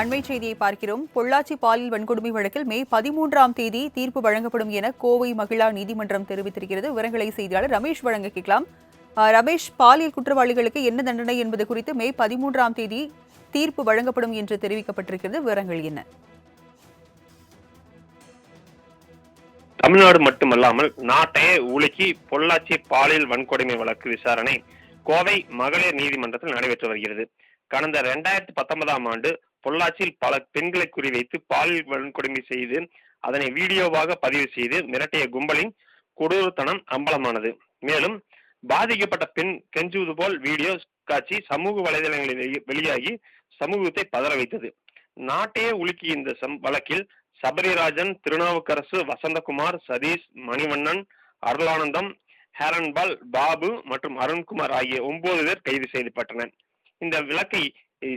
அண்மை செய்தியை பார்க்கிறோம். பொள்ளாச்சி பாலியல் வன்கொடுமை வழக்கில் மே பதிமூன்றாம் தேதி தீர்ப்பு வழங்கப்படும் என கோவை மகிழா நீதிமன்றம் தெரிவித்திருக்கிறது. விவரங்களை செய்தியாளர் ரமேஷ் வழங்க கேட்கலாம். ரமேஷ் பாலியல் குற்றவாளிகளுக்கு என்ன தண்டனை என்பது குறித்து மே பதிமூன்றாம் தேதி தீர்ப்பு வழங்கப்படும் என்று தெரிவிக்கப்பட்டிருக்கிறது. விவரங்கள் என்ன? தமிழ்நாடு மட்டுமல்லாமல் நாட்டையே உலுக்கி பொள்ளாச்சி பாலியல் வன்கொடுமை வழக்கு விசாரணை கோவை மகளிர் நீதிமன்றத்தில் நடைபெற்று வருகிறது. கடந்த இரண்டாயிரத்தி பத்தொன்பதாம் ஆண்டு பொள்ளாச்சியில் பல பெண்களை குறிவைத்து பாலியல் வன்கொடுமை செய்து அதனை வீடியோவாக பதிவு செய்து மிரட்டிய கும்பலின் கொடூரத்தனம் அம்பலமானது. மேலும் பாதிக்கப்பட்ட பெண் கெஞ்சுவது போல் வீடியோ காட்சி சமூக வலைதளங்களில் வெளி- வெளியாகி சமூகத்தை பதற வைத்தது. நாட்டையே உலுக்கிய இந்த சம் வழக்கில் சபரிராஜன் திருநாவுக்கரசு வசந்தகுமார் சதீஷ் மணிவண்ணன் அருளானந்தம் ஹேரன்பால் பாபு மற்றும் அருண்குமார் ஆகிய ஒன்பது பேர் கைது செய்யப்பட்டனர். இந்த விளக்கை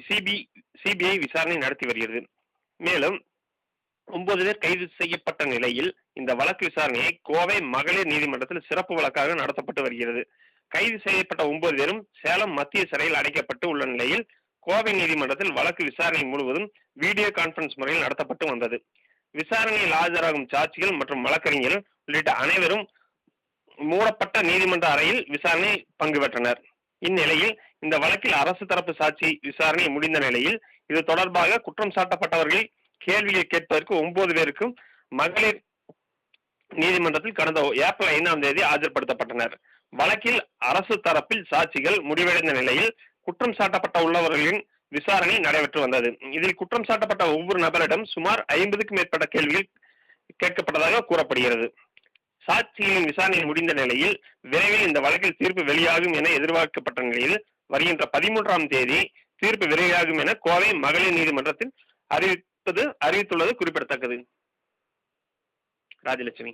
சிபி சிபிஐ விசாரணை நடத்தி வருகிறது. மேலும் ஒன்பது பேர் கைது செய்யப்பட்ட நிலையில் இந்த வழக்கு விசாரணையை கோவை மகளிர் நீதிமன்றத்தில் சிறப்பு வழக்காக நடத்தப்பட்டு வருகிறது. கைது செய்யப்பட்ட ஒன்பது பேரும் சேலம் மத்திய சிறையில் அடைக்கப்பட்டு உள்ள நிலையில் கோவை நீதிமன்றத்தில் வழக்கு விசாரணை முழுவதும் வீடியோ கான்பரன்ஸ் முறையில் நடத்தப்பட்டு வந்தது. விசாரணையில் ஆஜராகும் சாட்சிகள் மற்றும் வழக்கறிஞர்கள் உள்ளிட்ட அனைவரும் மூடப்பட்ட நீதிமன்ற அறையில் விசாரணை பங்கு பெற்றனர். இந்நிலையில் இந்த வழக்கில் அரசு தரப்பு சாட்சி விசாரணை முடிந்த நிலையில் இது தொடர்பாக குற்றம் சாட்டப்பட்டவர்கள் கேள்வியை கேட்பதற்கு ஒன்பது பேருக்கும் மகளிர் நீதிமன்றத்தில் கடந்த ஏப்ரல் ஐந்தாம் தேதி ஆஜர்படுத்தப்பட்டனர். வழக்கில் அரசு தரப்பில் சாட்சிகள் முடிவடைந்த நிலையில் குற்றம் சாட்டப்பட்ட உள்ளவர்களின் விசாரணை நடைபெற்று வந்தது. இதில் குற்றம் சாட்டப்பட்ட ஒவ்வொரு நபரிடம் சுமார் ஐம்பதுக்கும் மேற்பட்ட கேள்விகள் கேட்கப்பட்டதாக கூறப்படுகிறது. சாட்சிகளின் விசாரணை முடிந்த நிலையில் விரைவில் இந்த வழக்கில் தீர்ப்பு வெளியாகும் என எதிர்பார்க்கப்பட்ட நிலையில் வருகின்ற பதிமூன்றாம் தேதி தீர்ப்பு விரைவாகும் என கோவை மகளிர் நீதிமன்றத்தில் அறிவிப்பது அறிவித்துள்ளது குறிப்பிடத்தக்கது. ராஜலட்சுமி.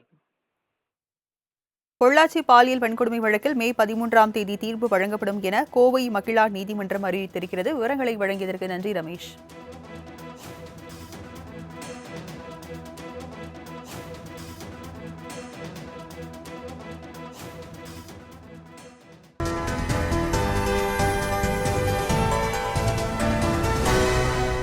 பொள்ளாச்சி பாலியல் வன்கொடுமை வழக்கில் மே பதிமூன்றாம் தேதி தீர்ப்பு வழங்கப்படும் என கோவை மகிழா நீதிமன்றம் அறிவித்திருக்கிறது. விவரங்களை வழங்கியதற்கு நன்றி ரமேஷ்.